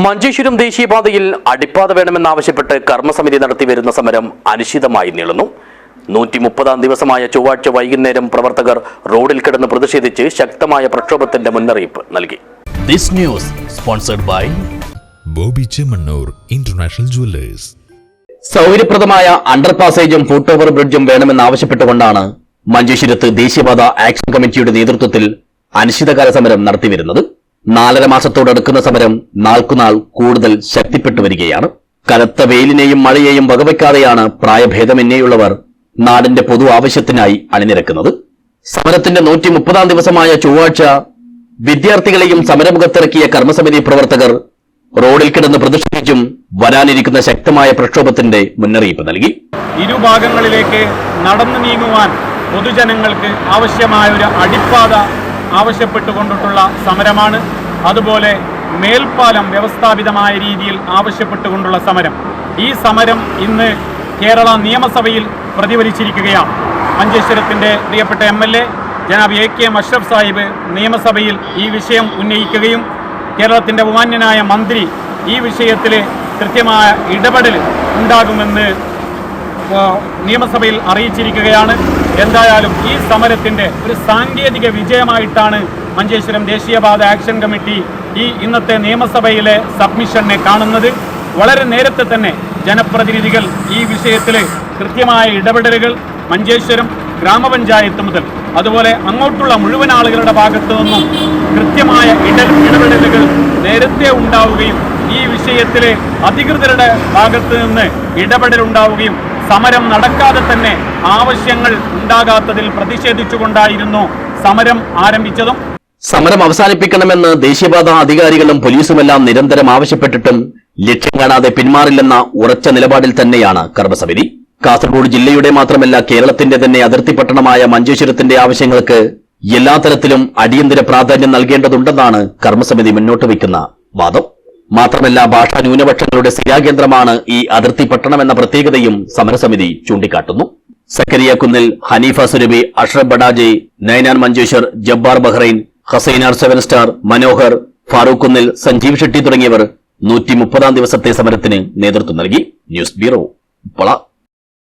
മഞ്ചേശ്വരം ദേശീയപാതയിൽ അടിപ്പാത വേണമെന്നാവശ്യപ്പെട്ട് കർമ്മസമിതി നടത്തിവരുന്ന സമരം അനിശ്ചിതമായി നീളുന്നു. നൂറ്റി മുപ്പതാം ദിവസമായ ചൊവ്വാഴ്ച വൈകുന്നേരം പ്രവർത്തകർ റോഡിൽ കിടന്ന് പ്രതിഷേധിച്ച് ശക്തമായ പ്രക്ഷോഭത്തിന്റെ മുന്നറിയിപ്പ് നൽകി. This news sponsored by Boby Chemmanur international jewellers. സൗകര്യപ്രദമായ അണ്ടർ പാസേജും ഫുട് ഓവർ ബ്രിഡ്ജും വേണമെന്നാവശ്യപ്പെട്ടുകൊണ്ടാണ് മഞ്ചേശ്വരത്ത് ദേശീയപാത ആക്ഷൻ കമ്മിറ്റിയുടെ നേതൃത്വത്തിൽ അനിശ്ചിതകാല സമരം നടത്തിവരുന്നത്. നാലര മാസത്തോടടുക്കുന്ന സമരം നാൾക്കുനാൾ കൂടുതൽ ശക്തിപ്പെട്ടു വരികയാണ്. കനത്ത വെയിലിനെയും മഴയെയും വകവയ്ക്കാതെയാണ് പ്രായഭേദമന്യേയുള്ളവർ നാടിന്റെ പൊതു ആവശ്യത്തിനായി അണിനിരക്കുന്നത്. സമരത്തിന്റെ നൂറ്റി മുപ്പതാം ദിവസമായ ചൊവ്വാഴ്ച വിദ്യാർത്ഥികളെയും സമരമുഖത്തിറക്കിയ കർമ്മസമിതി പ്രവർത്തകർ റോഡിൽ കിടന്ന് പ്രതിഷേധിച്ചും വരാനിരിക്കുന്ന ശക്തമായ പ്രക്ഷോഭത്തിന്റെ മുന്നറിയിപ്പ് നൽകി. ഇരുഭാഗങ്ങളിലേക്ക് നടന്നു നീങ്ങുവാൻ പൊതുജനങ്ങൾക്ക് ആവശ്യമായ ഒരു അടിപ്പാത ആവശ്യപ്പെട്ടുകൊണ്ടിട്ടുള്ള സമരമാണ്. അതുപോലെ മേൽപ്പാലം വ്യവസ്ഥാപിതമായ രീതിയിൽ ആവശ്യപ്പെട്ടുകൊണ്ടുള്ള സമരം. ഈ സമരം ഇന്ന് കേരള നിയമസഭയിൽ പ്രതിഫലിച്ചിരിക്കുകയാണ്. മഞ്ചേശ്വരത്തിന്റെ പ്രിയപ്പെട്ട എം എൽ എ ജനാബ് എ കെ എം അഷ്റഫ് സാഹിബ് നിയമസഭയിൽ ഈ വിഷയം ഉന്നയിക്കുകയും കേരളത്തിന്റെ ബഹുമാന്യനായ മന്ത്രി ഈ വിഷയത്തിൽ കൃത്യമായ ഇടപെടൽ ഉണ്ടാകുമെന്ന് നിയമസഭയിൽ അറിയിച്ചിരിക്കുകയാണ്. എന്തായാലും ഈ സമരത്തിന്റെ ഒരു സാങ്കേതിക വിജയമായിട്ടാണ് മഞ്ചേശ്വരം ദേശീയപാത ആക്ഷൻ കമ്മിറ്റി ഈ ഇന്നത്തെ നിയമസഭയിലെ സബ്മിഷനെ കാണുന്നത്. വളരെ നേരത്തെ തന്നെ ജനപ്രതിനിധികൾ ഈ വിഷയത്തിൽ കൃത്യമായ ഇടപെടലുകൾ മഞ്ചേശ്വരം ഗ്രാമപഞ്ചായത്ത് മുതൽ അതുപോലെ അങ്ങോട്ടുള്ള മുഴുവൻ ആളുകളുടെ ഭാഗത്തു നിന്നും കൃത്യമായ ഇട ഇടപെടലുകൾ നേരത്തെ ഉണ്ടാവുകയും ഈ വിഷയത്തിലെ അധികൃതരുടെ ഭാഗത്ത് നിന്ന് ഇടപെടൽ ഉണ്ടാവുകയും സമരം നടക്കാതെ തന്നെ ആവശ്യങ്ങൾ ഉണ്ടാകാത്തതിൽ പ്രതിഷേധിച്ചുകൊണ്ടായിരുന്നു സമരം ആരംഭിച്ചതും. സമരം അവസാനിപ്പിക്കണമെന്ന് ദേശീയപാത അധികാരികളും പോലീസുമെല്ലാം നിരന്തരം ആവശ്യപ്പെട്ടിട്ടും ലക്ഷ്യം കാണാതെ പിന്മാറില്ലെന്ന ഉറച്ച നിലപാടിൽ തന്നെയാണ് കർമ്മസമിതി. കാസർഗോഡ് ജില്ലയുടെ മാത്രമല്ല കേരളത്തിന്റെ തന്നെ അതിർത്തി പട്ടണമായ മഞ്ചേശ്വരത്തിന്റെ ആവശ്യങ്ങൾക്ക് എല്ലാ തരത്തിലും അടിയന്തര പ്രാധാന്യം നൽകേണ്ടതുണ്ടെന്നാണ് കർമ്മസമിതി മുന്നോട്ട് വയ്ക്കുന്ന വാദം. മാത്രമല്ല ഭാഷാ ന്യൂനപക്ഷങ്ങളുടെ സ്ഥിരാകേന്ദ്രമാണ് ഈ അതിർത്തി പട്ടണം എന്ന പ്രത്യേകതയും സമരസമിതി ചൂണ്ടിക്കാട്ടുന്നു. Zakariya Kunnil Haneefa Surabhi Ashraf Badaje Nainan Manjeshwar Jabbar Bahrain Hasainar seven star Manohar Farooq Kunnil Sanjeev Shetty തുടങ്ങിയവർ നൂറ്റി മുപ്പതാം ദിവസത്തെ സമരത്തിന് നേതൃത്വം നൽകി. News bureau Uppala